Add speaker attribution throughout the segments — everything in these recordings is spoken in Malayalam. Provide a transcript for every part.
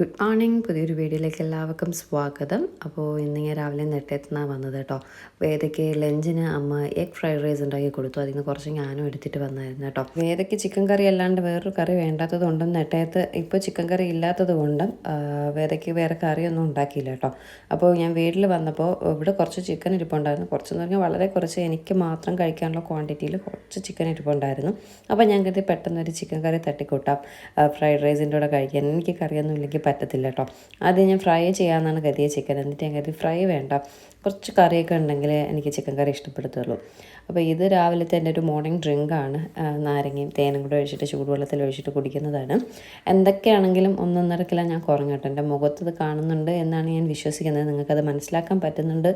Speaker 1: Good morning. പുതിയൊരു വീഡിയോയിലേക്ക് എല്ലാവർക്കും സ്വാഗതം. അപ്പോൾ ഇന്ന് ഞാൻ രാവിലെ നെട്ടെത്തുന്നാ വന്നത് കേട്ടോ. വേദയ്ക്ക് ലഞ്ചിന് അമ്മ എഗ് ഫ്രൈഡ് റൈസ് ഉണ്ടാക്കി കൊടുത്തു. അതിൽ നിന്ന് കുറച്ച് ഞാനും എടുത്തിട്ട് വന്നായിരുന്നു കേട്ടോ. വേദയ്ക്ക് ചിക്കൻ കറി അല്ലാണ്ട് വേറൊരു കറി വേണ്ടാത്തത് കൊണ്ടും നെട്ടയത്ത് ഇപ്പോൾ ചിക്കൻ കറി ഇല്ലാത്തത് കൊണ്ടും വേദയ്ക്ക് വേറെ കറിയൊന്നും ഉണ്ടാക്കിയില്ല കേട്ടോ. അപ്പോൾ ഞാൻ വീട്ടിൽ വന്നപ്പോൾ ഇവിടെ കുറച്ച് ചിക്കൻ ഇരിപ്പുണ്ടായിരുന്നു. കുറച്ചെന്ന് പറഞ്ഞാൽ വളരെ കുറച്ച് എനിക്ക് മാത്രം കഴിക്കാനുള്ള ക്വാണ്ടിറ്റിയിൽ കുറച്ച് ചിക്കൻ ഇരിപ്പുണ്ടായിരുന്നു. അപ്പോൾ ഞാൻ കരുതി പെട്ടെന്നൊരു ചിക്കൻ കറി തട്ടിക്കൂട്ടാം. ഫ്രൈഡ് റൈസിന്റെ കൂടെ കഴിക്കാൻ. എനിക്ക് കറിയൊന്നും ഇല്ലെങ്കിൽ പറ്റത്തില്ല കേട്ടോ. ആദ്യം ഞാൻ ഫ്രൈ ചെയ്യാമെന്നാണ് കരുതിയ ചിക്കൻ. എന്നിട്ട് ഞാൻ കരുതി ഫ്രൈ വേണ്ട. കുറച്ച് കറിയൊക്കെ ഉണ്ടെങ്കിൽ എനിക്ക് ചിക്കൻ കറി ഇഷ്ടപ്പെടുത്തുള്ളൂ. അപ്പോൾ ഇത് രാവിലത്തെ എന്റെ ഒരു മോർണിംഗ് ഡ്രിങ്കാണ് നാരങ്ങയും തേനും കൂടെ ഒഴിച്ചിട്ട് ചൂടുവെള്ളത്തിൽ ഒഴിച്ചിട്ട് കുടിക്കുന്നതാണ്. എന്തൊക്കെയാണെങ്കിലും ഒന്നൊന്നര കിലോ ഞാൻ കുറഞ്ഞു എന്റെ മുഖത്ത് കാണുന്നുണ്ട് എന്നാണ് ഞാൻ വിശ്വസിക്കുന്നത്. നിങ്ങൾക്കത് മനസ്സിലാക്കാൻ പറ്റുന്നുണ്ട്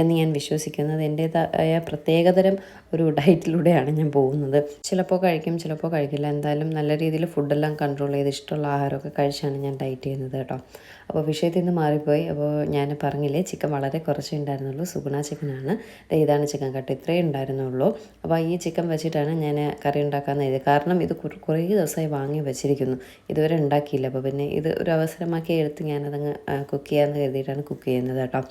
Speaker 1: എന്ന് ഞാൻ വിശ്വസിക്കുന്നത്. എന്റേതായ പ്രത്യേകതരം ഒരു ഡയറ്റിലൂടെയാണ് ഞാൻ പോകുന്നത്. ചിലപ്പോൾ കഴിക്കും ചിലപ്പോൾ കഴിക്കില്ല. എന്തായാലും നല്ല രീതിയിൽ ഫുഡെല്ലാം കൺട്രോൾ ചെയ്ത് ഇഷ്ടമുള്ള ആഹാരമൊക്കെ കഴിച്ചാണ് ഞാൻ ഡയറ്റ് ചെയ്യുന്നത് കേട്ടോ. അപ്പോൾ വിഷയത്തിൽ നിന്ന് മാറിപ്പോയി. അപ്പോൾ ഞാൻ പറഞ്ഞില്ലേ ചിക്കൻ വളരെ കുറച്ചേ ഉണ്ടായിരുന്നുള്ളൂ. സുഗുണ ചിക്കനാണ്. ഇതാണ് ചിക്കൻ കട്ട്. ഇത്രയേ ഉണ്ടായിരുന്നുള്ളൂ. അപ്പോൾ ഈ ചിക്കൻ വെച്ചിട്ടാണ് ഞാൻ കറി ഉണ്ടാക്കാൻ എഴുതിയത് കാരണം ഇത് കുറേ ദിവസമായി വാങ്ങി വെച്ചിരിക്കുന്നു. ഇതുവരെ ഉണ്ടാക്കിയില്ല. അപ്പോൾ പിന്നെ ഇത് ഒരു അവസരമാക്കി എടുത്ത് ഞാനതങ്ങ് കുക്ക് ചെയ്യാമെന്ന് കരുതിയിട്ടാണ് കുക്ക് ചെയ്യുന്നത് കേട്ടോ.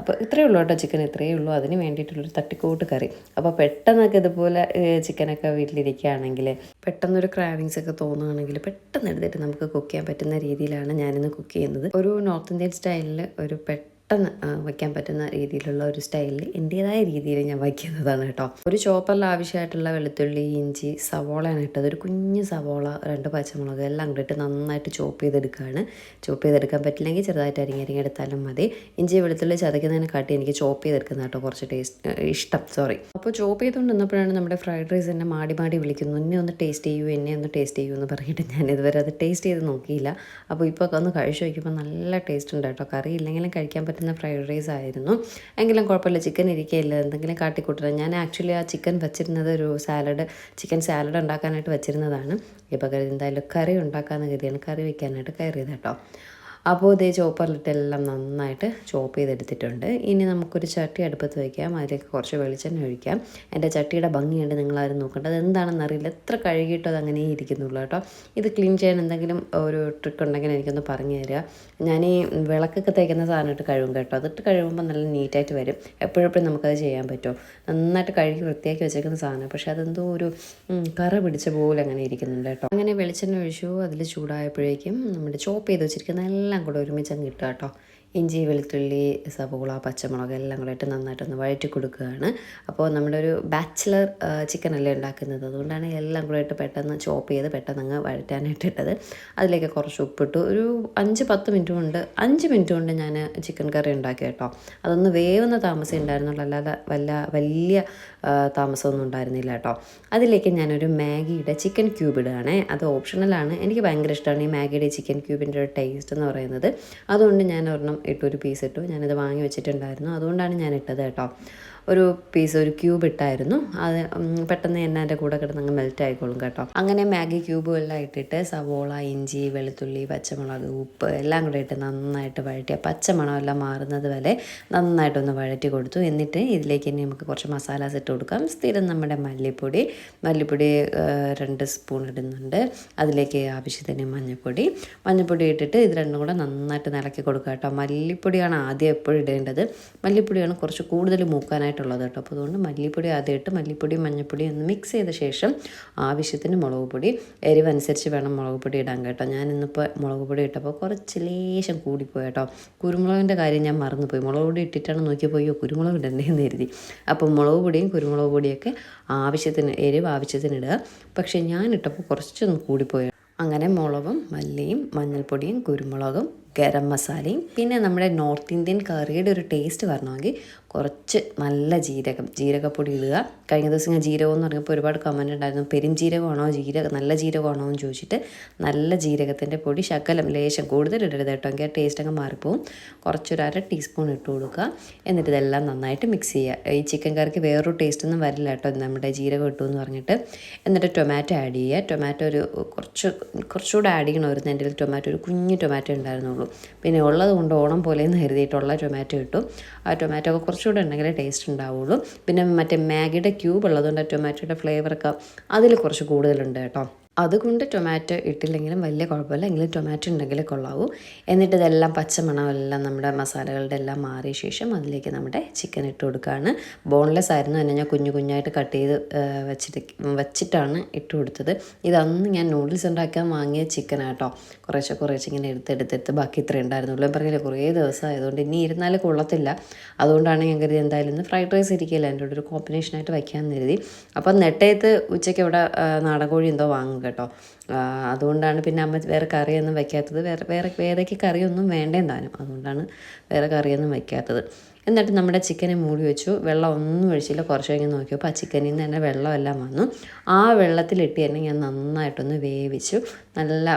Speaker 1: അപ്പോൾ ഇത്രയേ ഉള്ളൂ കേട്ടോ ചിക്കൻ. ഇത്രയേ ഉള്ളൂ. അതിന് വേണ്ടിയിട്ടുള്ളൊരു തട്ടിക്കൂട്ട് കറി. അപ്പോൾ പെട്ടെന്നൊക്കെ ഇതുപോലെ ചിക്കനൊക്കെ വീട്ടിലിരിക്കുകയാണെങ്കിൽ പെട്ടെന്നൊരു ക്രാവിങ്സ് ഒക്കെ തോന്നുകയാണെങ്കിൽ പെട്ടെന്ന് എടുത്തിട്ട് നമുക്ക് കുക്ക് ചെയ്യാൻ പറ്റുന്ന രീതിയിലാണ് ഞാനിന്ന് കുക്ക് ചെയ്യുന്നത്. ഒരു നോർത്ത് ഇന്ത്യൻ സ്റ്റൈലിൽ ഒരു പെട്ടെന്ന് ആ, വയ്ക്കാൻ പറ്റുന്ന രീതിയിലുള്ള ഒരു സ്റ്റൈലിൽ എന്റേതായ രീതിയിൽ ഞാൻ വയ്ക്കുന്നതാണ് കേട്ടോ. ഒരു ചോപ്പറിൽ ആവശ്യമായിട്ടുള്ള വെളുത്തുള്ളി ഇഞ്ചി സവോളയാണ് ഇട്ടത്. ഒരു കുഞ്ഞ് സവോള രണ്ട് പച്ചമുളക് എല്ലാം കൂടിയിട്ട് നന്നായിട്ട് ചോപ്പ് ചെയ്തെടുക്കുകയാണ്. ചോപ്പ് ചെയ്തെടുക്കാൻ പറ്റില്ലെങ്കിൽ ചെറുതായിട്ട് അരിങ്ങി അരിങ്ങി എടുത്താലും മതി. ഇഞ്ചി വെളുത്തുള്ളി ചതയ്ക്കുന്നതിനെ കാട്ടി എനിക്ക് ചോപ്പ് ചെയ്തെടുക്കുന്ന കേട്ടോ കുറച്ച് ടേസ്റ്റ് ഇഷ്ടം. സോറി. അപ്പോൾ ചോപ്പ് ചെയ്തുകൊണ്ട് നിന്നപ്പോഴാണ് നമ്മുടെ ഫ്രൈഡ് റൈസ് എന്നെ മാടി മാടി വിളിക്കുന്നു എന്നെ ഒന്ന് ടേസ്റ്റ് ചെയ്യൂ എന്നെ ഒന്ന് ടേസ്റ്റ് ചെയ്യൂ എന്ന് പറഞ്ഞിട്ട് ഞാൻ ഇതുവരെ അത് ടേസ്റ്റ് ചെയ്ത് നോക്കിയില്ല. അപ്പോൾ ഇപ്പോൾ ഒന്ന് കഴിച്ചു നോക്കിയപ്പോൾ നല്ല ടേസ്റ്റ് ഉണ്ട് കേട്ടോ. കറി ഇല്ലെങ്കിലും കഴിക്കാൻ പറ്റുന്ന ഫ്രൈഡ് റൈസ് ആയിരുന്നു. എങ്കിലും കുഴപ്പമില്ല ചിക്കൻ ഇരിക്കുകയില്ല എന്തെങ്കിലും കാട്ടിക്കൂട്ടണം. ഞാൻ ആക്ച്വലി ആ ചിക്കൻ വെച്ചിരുന്നത് ഒരു സാലഡ് ചിക്കൻ സാലഡ് ഉണ്ടാക്കാനായിട്ട് വെച്ചിരുന്നതാണ്. ഇപ്പോൾ കരുതി എന്തായാലും കറി ഉണ്ടാക്കാമെന്ന് കരുതിയാണ്. കറി വയ്ക്കാനായിട്ട് കയറിയത് കേട്ടോ അപ്പോൾ ഇതേ ചോപ്പറിലിട്ടെല്ലാം നന്നായിട്ട് ചോപ്പ് ചെയ്തെടുത്തിട്ടുണ്ട്. ഇനി നമുക്കൊരു ചട്ടി അടുപ്പത്ത് വയ്ക്കാം അതിലേക്ക് കുറച്ച് വെളിച്ചെണ്ണ ഒഴിക്കാം. എന്റെ ചട്ടിയുടെ ഭംഗിയുണ്ട് നിങ്ങളാരും നോക്കേണ്ടത്. അത് എന്താണെന്ന് അറിയില്ല എത്ര കഴുകിയിട്ടോ അത് അങ്ങനെ ഇരിക്കുന്നുള്ളൂ കേട്ടോ. ഇത് ക്ലീൻ ചെയ്യാൻ എന്തെങ്കിലും ഒരു ട്രിക്ക് ഉണ്ടെങ്കിൽ എനിക്കൊന്ന് പറഞ്ഞു തരിക. ഞാൻ ഈ വിളക്കൊക്കെ തേക്കുന്ന സാധനം ഇട്ട് കഴുകും കേട്ടോ. അതിട്ട് കഴുകുമ്പോൾ നല്ല നീറ്റായിട്ട് വരും. എപ്പോഴെപ്പോഴും നമുക്കത് ചെയ്യാൻ പറ്റുമോ നന്നായിട്ട് കഴുകി വൃത്തിയാക്കി വെച്ചേക്കുന്ന സാധനം. പക്ഷെ അതെന്തോ ഒരു കറ പിടിച്ച പോലെ അങ്ങനെ ഇരിക്കുന്നുണ്ട് കേട്ടോ. അങ്ങനെ വെളിച്ചെണ്ണ ഒഴിച്ചു. അതിൽ ചൂടായപ്പോഴേക്കും നമ്മുടെ ചോപ്പ് ചെയ്ത് വെച്ചിരിക്കുന്ന എല്ലാം കൂടെ ഒരുമിച്ച് അങ്ങ് ഇട്ടുക കേട്ടോ. ഇഞ്ചി വെളുത്തുള്ളി സവോള പച്ചമുളക് എല്ലാം കൂടെ ഇട്ട് നന്നായിട്ടൊന്ന് വഴറ്റി കൊടുക്കുകയാണ്. അപ്പോൾ നമ്മുടെ ഒരു ബാച്ചിലർ ചിക്കൻ അല്ലേ ഉണ്ടാക്കുന്നത്. അതുകൊണ്ടാണ് എല്ലാം കൂടെ ഇട്ട് പെട്ടെന്ന് ചോപ്പ് ചെയ്ത് പെട്ടെന്ന് അങ്ങ് വഴറ്റാനായിട്ട് ഇട്ടത് അതിലേക്ക് കുറച്ച് ഉപ്പിട്ടു. ഒരു അഞ്ച് പത്ത് മിനിറ്റ് കൊണ്ട് അഞ്ച് മിനിറ്റ് കൊണ്ട് ഞാൻ ചിക്കൻ കറി ഉണ്ടാക്കി കേട്ടോ. അതൊന്ന് വേവുന്ന താമസം ഉണ്ടായിരുന്നുള്ളൂ. അല്ലാതെ വല്ല വലിയ താമസമൊന്നും ഉണ്ടായിരുന്നില്ല കേട്ടോ. അതിലേക്ക് ഞാനൊരു മാഗിയുടെ ചിക്കൻ ക്യൂബ് ഇടുകയാണേ. അത് ഓപ്ഷണലാണ് എനിക്ക് ഭയങ്കര ഇഷ്ടമാണ് ഈ മാഗിയുടെ ചിക്കൻ ക്യൂബിന്റെ ഒരു ടേസ്റ്റ് എന്ന് പറയുന്നത്. അതുകൊണ്ട് ഞാൻ ഒരെണ്ണം ഇട്ടു ഒരു പീസ് ഇട്ടു. ഞാനത് വാങ്ങി വെച്ചിട്ടുണ്ടായിരുന്നു. അതുകൊണ്ടാണ് ഞാൻ ഇട്ടത് കേട്ടോ. ഒരു പീസ് ഒരു ക്യൂബ് ഇട്ടായിരുന്നു. അത് പെട്ടെന്ന് തന്നെ എന്റെ കൂടെ കിടന്നങ്ങ് മെൽറ്റ് ആയിക്കോളും കേട്ടോ. അങ്ങനെ മാഗി ക്യൂബും എല്ലാം ഇട്ടിട്ട് സവോള ഇഞ്ചി വെളുത്തുള്ളി പച്ചമുളക് ഉപ്പ് എല്ലാം കൂടെ ഇട്ട് നന്നായിട്ട് വഴറ്റി ആ പച്ചമണം എല്ലാം മാറുന്നത് വരെ നന്നായിട്ടൊന്ന് വഴറ്റി കൊടുത്തു. എന്നിട്ട് ഇതിലേക്ക് തന്നെ നമുക്ക് കുറച്ച് മസാലാസ് ഇട്ട് കൊടുക്കാം. സ്ഥിരം നമ്മുടെ മല്ലിപ്പൊടി മല്ലിപ്പൊടി രണ്ട് സ്പൂൺ ഇടുന്നുണ്ട്. അതിലേക്ക് ആവശ്യത്തിന് മഞ്ഞൾപ്പൊടി. മഞ്ഞൾപ്പൊടി ഇട്ടിട്ട് ഇത് രണ്ടും കൂടെ നന്നായിട്ട് നിലക്കി കൊടുക്കുക കേട്ടോ. മല്ലിപ്പൊടിയാണ് ആദ്യം എപ്പോഴും ഇടേണ്ടത്. മല്ലിപ്പൊടിയാണ് കുറച്ച് കൂടുതൽ മൂക്കാനായിട്ടുള്ളത് കേട്ടോ. അപ്പോൾ അതുകൊണ്ട് മല്ലിപ്പൊടി ആദ്യം ഇട്ട് മല്ലിപ്പൊടി മഞ്ഞൾപ്പൊടി ഒന്ന് മിക്സ് ചെയ്ത ശേഷം ആവശ്യത്തിന് മുളക് പൊടി എരിവനുസരിച്ച് വേണം മുളക് പൊടി ഇടാൻ കേട്ടോ. ഞാൻ ഇന്നിപ്പോൾ മുളക് പൊടി ഇട്ടപ്പോൾ കുറച്ച് ലേശം കൂടിപ്പോയി കേട്ടോ. കുരുമുളകിന്റെ കാര്യം ഞാൻ മറന്നുപോയി. മുളക് പൊടി ഇട്ടിട്ടാണ് നോക്കിയപ്പോൾ അയ്യോ കുരുമുളക് ഇടണ്ടേന്ന് കരുതി. അപ്പോൾ മുളക് പൊടിയും കുരുമുളക് പൊടിയൊക്കെ ആവശ്യത്തിന് എരിവ് ആവശ്യത്തിന് ഇടുക. പക്ഷേ ഞാൻ ഇട്ടപ്പോൾ കുറച്ചൊന്ന് കൂടിപ്പോയി. അങ്ങനെ മുളകും മല്ലിയും മഞ്ഞൾപ്പൊടിയും കുരുമുളകും ഗരം മസാലയും പിന്നെ നമ്മുടെ നോർത്ത് ഇന്ത്യൻ കറിയുടെ ഒരു ടേസ്റ്റ് വരണമെങ്കിൽ കുറച്ച് നല്ല ജീരകം ജീരകപ്പൊടി ഇടുക. കഴിഞ്ഞ ദിവസം ഞാൻ ജീരകം എന്ന് പറഞ്ഞപ്പോൾ ഒരുപാട് കമന്റ് ഉണ്ടായിരുന്നു. പെരും ജീരകമാണോ ജീരക നല്ല ജീരകമാണോ എന്ന് ചോദിച്ചിട്ട് നല്ല ജീരകത്തിന്റെ പൊടി ശകലം ലേശം കൂടുതൽ ഇടരുത് കേട്ടോ. എങ്കിൽ ടേസ്റ്റ് അങ്ങ് മാറിപ്പോവും. കുറച്ചൊരു അര ടീസ്പൂൺ ഇട്ട് കൊടുക്കുക. എന്നിട്ട് ഇതെല്ലാം നന്നായിട്ട് മിക്സ് ചെയ്യുക. ഈ ചിക്കൻ കറിക്ക് വേറൊരു ടേസ്റ്റ് ഒന്നും വരില്ല കേട്ടോ. നമ്മുടെ ജീരകം ഇട്ടു എന്ന് പറഞ്ഞിട്ട്. എന്നിട്ട് ടൊമാറ്റോ ആഡ് ചെയ്യുക. ടൊമാറ്റോ ഒരു കുറച്ച് കുറച്ചുകൂടെ ആഡ് ചെയ്യണമായിരുന്നു എന്റെ ടൊമാറ്റോ ഒരു കുഞ്ഞു ടൊമാറ്റോ ഉണ്ടായിരുന്നുള്ളൂ. പിന്നെ ഉള്ളത് കൊണ്ട് ഓണം പോലെയെന്ന് കരുതിയിട്ടുള്ള ടൊമാറ്റോ ഇട്ടു. ആ ടൊമാറ്റോ ഒക്കെ കുറച്ചുകൂടെ ഉണ്ടെങ്കിലേ ടേസ്റ്റ് ഉണ്ടാവുള്ളൂ. പിന്നെ മറ്റേ മാഗിയുടെ ക്യൂബ് ഉള്ളതുകൊണ്ട് ആ ടൊമാറ്റോയുടെ ഫ്ലേവറൊക്കെ അതിൽ കുറച്ച് കൂടുതലുണ്ട് കേട്ടോ. അതുകൊണ്ട് ടൊമാറ്റോ ഇട്ടില്ലെങ്കിലും വലിയ കുഴപ്പമില്ല. എങ്കിലും ടൊമാറ്റോ ഉണ്ടെങ്കിലേ കൊള്ളാവൂ. എന്നിട്ട് ഇതെല്ലാം പച്ചമണമെല്ലാം നമ്മുടെ മസാലകളുടെ എല്ലാം മാറിയ ശേഷം അതിലേക്ക് നമ്മുടെ ചിക്കൻ ഇട്ട് കൊടുക്കുകയാണ് ബോൺലെസ് ആയിരുന്നു. തന്നെ ഞാൻ കുഞ്ഞു കുഞ്ഞായിട്ട് കട്ട് ചെയ്ത് വെച്ചിട്ട് വെച്ചിട്ടാണ് ഇട്ട് കൊടുത്തത്. ഇതന്ന് ഞാൻ നൂഡിൽസ് ഉണ്ടാക്കാൻ വാങ്ങിയ ചിക്കനാട്ടോ കുറേശ്ശെ കുറേശ്ശെ ഇങ്ങനെ എടുത്തെടുത്തെടുത്ത് ബാക്കി ഇത്ര ഉണ്ടായിരുന്നുള്ളൂ. ഞാൻ പറഞ്ഞില്ല കുറേ ദിവസം ആയതുകൊണ്ട് ഇനി ഇരുന്നാൽ കൊള്ളത്തില്ല. അതുകൊണ്ടാണ് ഞാൻ കരുതി എന്തായാലും ഫ്രൈഡ് റൈസ് ഇരിക്കില്ല? എന്റെ കൂടെ ഒരു കോമ്പിനേഷനായിട്ട് വയ്ക്കാമെന്ന് കരുതി. അപ്പം നെട്ടയത്ത് ഉച്ചയ്ക്ക് ഇവിടെ നാടൻ കോഴി എന്തോ വാങ്ങും കേട്ടോ. അതുകൊണ്ടാണ് പിന്നെ അമ്മ വേറെ കറിയൊന്നും വയ്ക്കാത്തത് വേറെ വേറെ വേദയ്ക്ക് കറിയൊന്നും വേണ്ടേം അതുകൊണ്ടാണ് വേറെ കറിയൊന്നും വയ്ക്കാത്തത് എന്നിട്ട് നമ്മുടെ ചിക്കനെ മൂടി വെച്ചു. വെള്ളം ഒന്നും ഒഴിച്ചില്ല. കുറച്ച് കഴിഞ്ഞ് നോക്കിയപ്പോൾ ആ ചിക്കനിൽ നിന്ന് തന്നെ വെള്ളമെല്ലാം വന്നു. ആ വെള്ളത്തിലിട്ട് തന്നെ ഞാൻ നന്നായിട്ടൊന്ന് വേവിച്ചു. നല്ല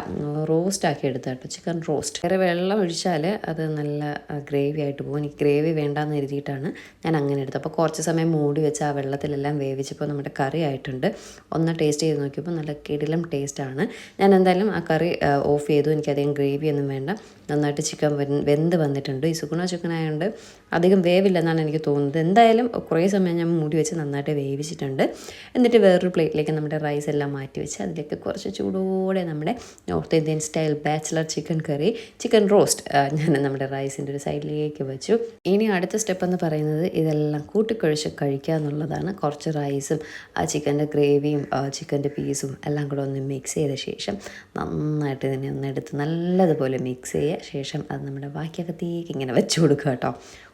Speaker 1: റോസ്റ്റ് ആക്കി എടുത്ത കേട്ടോ ചിക്കൻ റോസ്റ്റ് വേറെ വെള്ളം ഒഴിച്ചാൽ അത് നല്ല ഗ്രേവി ആയിട്ട് പോകും. എനിക്ക് ഗ്രേവി വേണ്ടാന്ന് എഴുതിയിട്ടാണ് ഞാൻ അങ്ങനെ എടുത്തത്. അപ്പോൾ കുറച്ച് സമയം മൂടി വെച്ച് ആ വെള്ളത്തിലെല്ലാം വേവിച്ചപ്പോൾ നമ്മുടെ കറി ആയിട്ടുണ്ട്. ഒന്ന് ടേസ്റ്റ് ചെയ്ത് നോക്കിയപ്പോൾ നല്ല കിടിലം ടേസ്റ്റാണ് ഞാൻ എന്തായാലും ആ കറി ഓഫ് ചെയ്തു. എനിക്കധികം ഗ്രേവി ഒന്നും വേണ്ട. നന്നായിട്ട് ചിക്കൻ വെന്ത് വന്നിട്ടുണ്ട്. ഈ സുഗുണ ചിക്കൻ ആയതുകൊണ്ട് അധികം വേവില്ലെന്നാണ് എനിക്ക് തോന്നുന്നത്. എന്തായാലും കുറേ സമയം ഞാൻ മൂടി വെച്ച് നന്നായിട്ട് വേവിച്ചിട്ടുണ്ട്. എന്നിട്ട് വേറൊരു പ്ലേറ്റിലേക്ക് നമ്മുടെ റൈസ് എല്ലാം മാറ്റി വെച്ച് അതിലേക്ക് കുറച്ച് ചൂടോടെ നമ്മുടെ north Indian style bachelor chicken curry chicken roast ഞാൻ നമ്മുടെ റൈസിന്റെ ഒരു സൈഡിലേക്ക് വെച്ചു. ഇനി അടുത്ത സ്റ്റെപ്പ് എന്ന് പറയുന്നത് ഇതെല്ലാം കൂട്ടിക്കൊഴിച്ച് കഴിക്കുക എന്നുള്ളതാണ്. കുറച്ച് റൈസും ആ ചിക്കന്റെ ഗ്രേവിയും ചിക്കന്റെ പീസും എല്ലാം കൂടെ ഒന്ന് മിക്സ് ചെയ്ത ശേഷം നന്നായിട്ട് ഇതിനെ ഒന്ന് എടുത്ത് നല്ലതുപോലെ മിക്സ് ചെയ്യുക ശേഷം അത് നമ്മുടെ ബാക്കിയകത്തേക്ക് ഇങ്ങനെ വെച്ച് കൊടുക്കുക കേട്ടോ.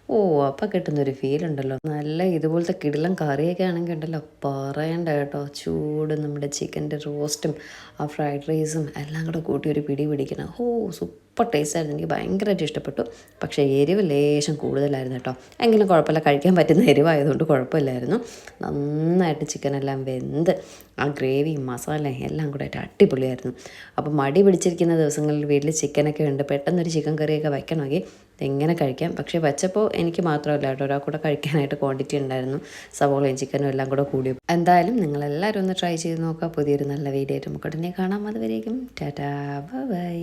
Speaker 1: ഓ അപ്പം കിട്ടുന്നൊരു ഫീൽ ഉണ്ടല്ലോ. നല്ല ഇതുപോലത്തെ കിടിലം കറിയൊക്കെ ആണെങ്കിൽ ഉണ്ടല്ലോ. പറയണ്ട കേട്ടോ. ചൂട് നമ്മുടെ ചിക്കന്റെ റോസ്റ്റും ആ ഫ്രൈഡ് റൈസും എല്ലാം കൂടെ കൂട്ടി ഒരു പിടി പിടിക്കണം. ഓ സൂപ്പർ ടേസ്റ്റ് ആയിരുന്നു. എനിക്ക് ഭയങ്കരമായിട്ട് ഇഷ്ടപ്പെട്ടു. പക്ഷേ എരിവ് ലേശം കൂടുതലായിരുന്നു കേട്ടോ. എങ്കിലും കുഴപ്പമില്ല. കഴിക്കാൻ പറ്റുന്ന എരിവായതുകൊണ്ട് കുഴപ്പമില്ലായിരുന്നു. നന്നായിട്ട് ചിക്കനെല്ലാം വെന്ത് ആ ഗ്രേവി മസാല എല്ലാം കൂടെ ആയിട്ട് അടിപൊളിയായിരുന്നു. അപ്പോൾ മടി പിടിച്ചിരിക്കുന്ന ദിവസങ്ങളിൽ വീട്ടിൽ ചിക്കനൊക്കെ ഉണ്ട്. പെട്ടെന്നൊരു ചിക്കൻ കറിയൊക്കെ വയ്ക്കണമെങ്കിൽ എങ്ങനെ കഴിക്കാം? പക്ഷേ വെച്ചപ്പോൾ എനിക്ക് മാത്രമല്ല കേട്ടോ. ഒരാൾ കൂടെ കഴിക്കാനായിട്ട് ക്വാണ്ടിറ്റി ഉണ്ടായിരുന്നു. സവോളയും ചിക്കനും എല്ലാം കൂടെ കൂടി. എന്തായാലും നിങ്ങളെല്ലാവരും ഒന്ന് ട്രൈ ചെയ്ത് നോക്കുക. പുതിയൊരു നല്ല വീഡിയോ ആയിട്ട് നമുക്ക് ഉടനെ കാണാം. അതുവരേക്കും ടാറ്റാ ബൈ.